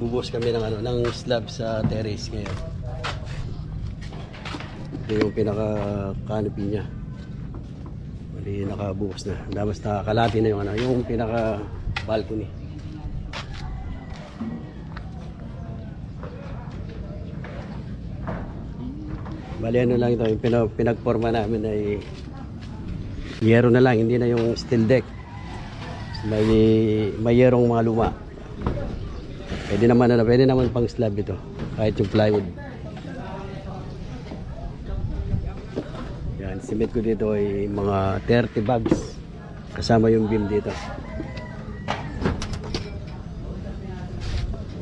magbubuhos kami ng ano ng slab sa terrace ngayon. Ito yung pinaka canopy niya. Mali nakabuhos na. Damas nakakalati na yung ano, yung pinaka balcony. Bali ano lang ito, yung pinag pinagporma namin ay yero na lang, hindi na yung steel deck. May, may yerong mga luma. Pwede naman ano, pwede naman pang slab ito. Kahit yung plywood. Yan, cement ko dito ay mga 30 bags. Kasama yung beam dito.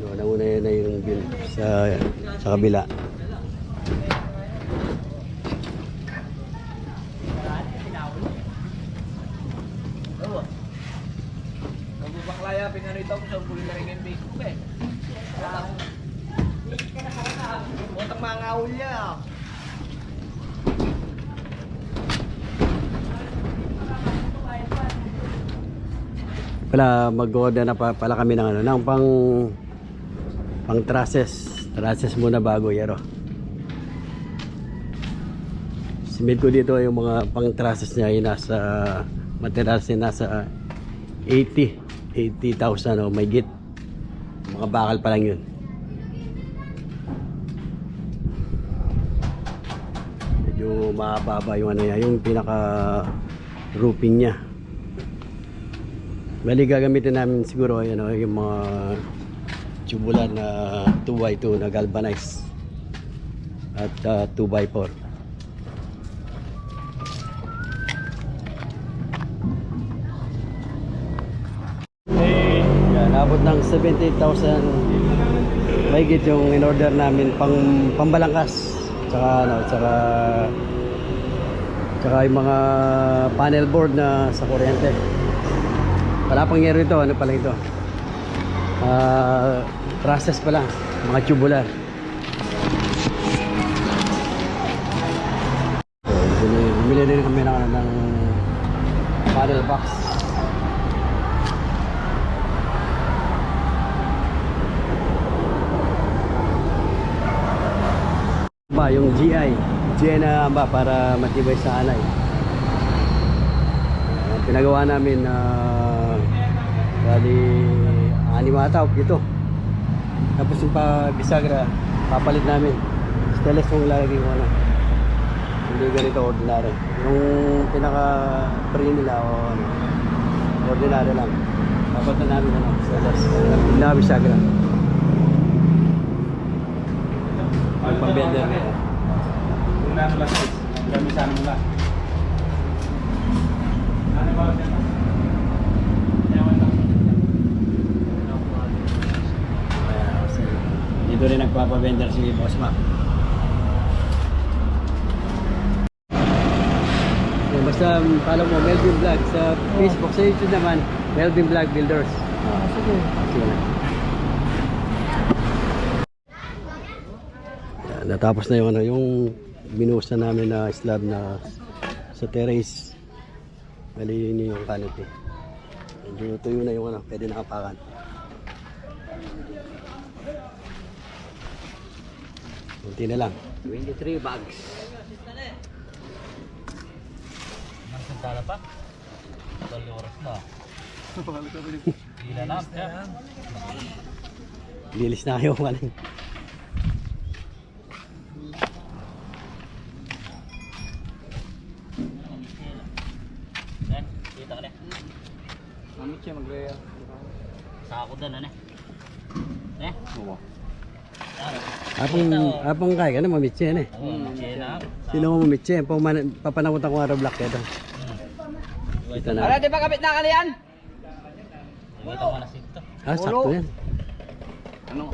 No, nauna yun na yung beam sa, sa kabila. Pinano ito sa ulo na rin yung Facebook eh. Botang mga ngawul niya. Pala mag-order na pa, pala kami ng ano, ng pang pang trusses. Trusses muna bago yero. Simid ko dito yung mga pang trusses niya ay nasa materials niya nasa 80 80,000 o may git. Mga bakal pa lang yun. Medyo mababa yung ano niya, yung pinaka roofing niya. Bali gagamitin namin siguro yun, yung mga tubular na 2x2 na galvanized at uh, 2x4. Yan, abot ng 78,000 mahigit yung in-order namin pang pambalangkas tsaka ano, tsaka tsaka yung mga panel board na sa kuryente. Wala pang ito, ano pa lang ito? Ah, process pa lang, mga tubular. Bumili, din kami ng, ng panel box. Yung GI. GI na ba para matibay sa alay. Ah, pinagawa namin na bali anim ata o pito. Tapos yung pa bisagra, papalit namin. Stainless yung lalagay ko na. Hindi ganito ordinary. Yung pinaka free nila o ano, ordinary lang. Papalit na namin ano, stainless. Pinaka bisagra. Yung pambender nila. Una lang guys. Gamisan mo lang. Ano ba? Ayan, kasi Dito rin nagpapabender si Boss Mac. Okay, basta um, follow mo Melvin Vlog sa Facebook, sa YouTube naman, Melvin Vlog Builders. Ah, sige. Sige na. Natapos na yung ano, yung binuhos na namin na slab na sa terrace. Bali yun yung canopy. Medyo tuyo na yung ano, pwede nakapakan. Kunti na lang. 23 bags. Santala pa? Dali oras na. Hila na. Yan. Lilis na kayo maling. Mamit siya mag-reya. Sako doon ano. Eh? Oo. Apong, apong kay ka na mamitsi yan eh. Oo. Chena. Sino mo mamitsi? Paman- Papanakutan ko nga black ito. Ito na. Ala, di ba kapit na kalian? Na. Ah, sakto yan. Ano?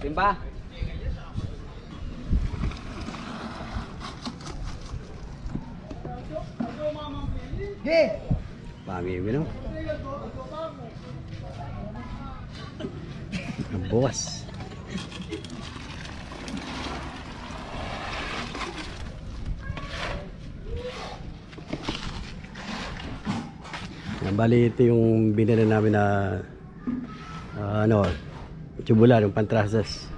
Timba? Ge! Pamimi no? Buwas. Yan, bali ito yung binili namin na ah, ano, tubular, yung pantrasas.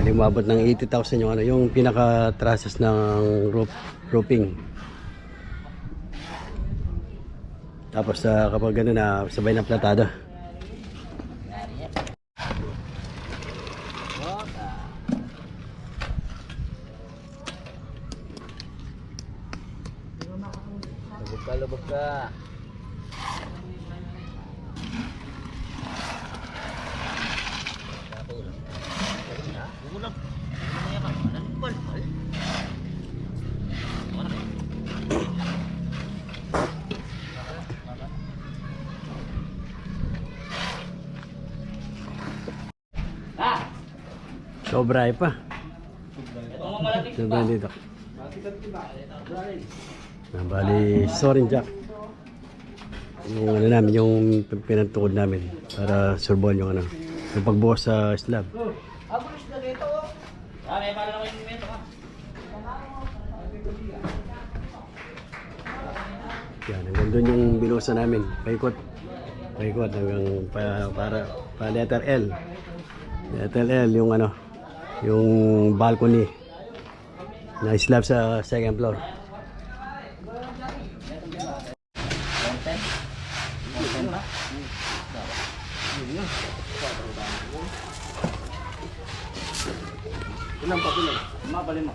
Bali, umabot ng 80,000 yung ano, yung pinaka-trusses ng roof, roofing. Tapos ah, kapag gano'n na sabay ng platado. Lubog ka, lubog. Sobra pa. Sobra dito. Ah, bali, sorry Jack. Yung ano namin, yung pinagtukod namin para surbon yung ano, yung pagbuhos sa slab. Ah, may pala naman yung mento ka. Yan, hanggang doon yung binuhusan namin. Paikot. Paikot hanggang pa, para pa letter L. Letter L yung ano, yung balcony na slab sa second floor. Ilang pa, ilang? Mabalin.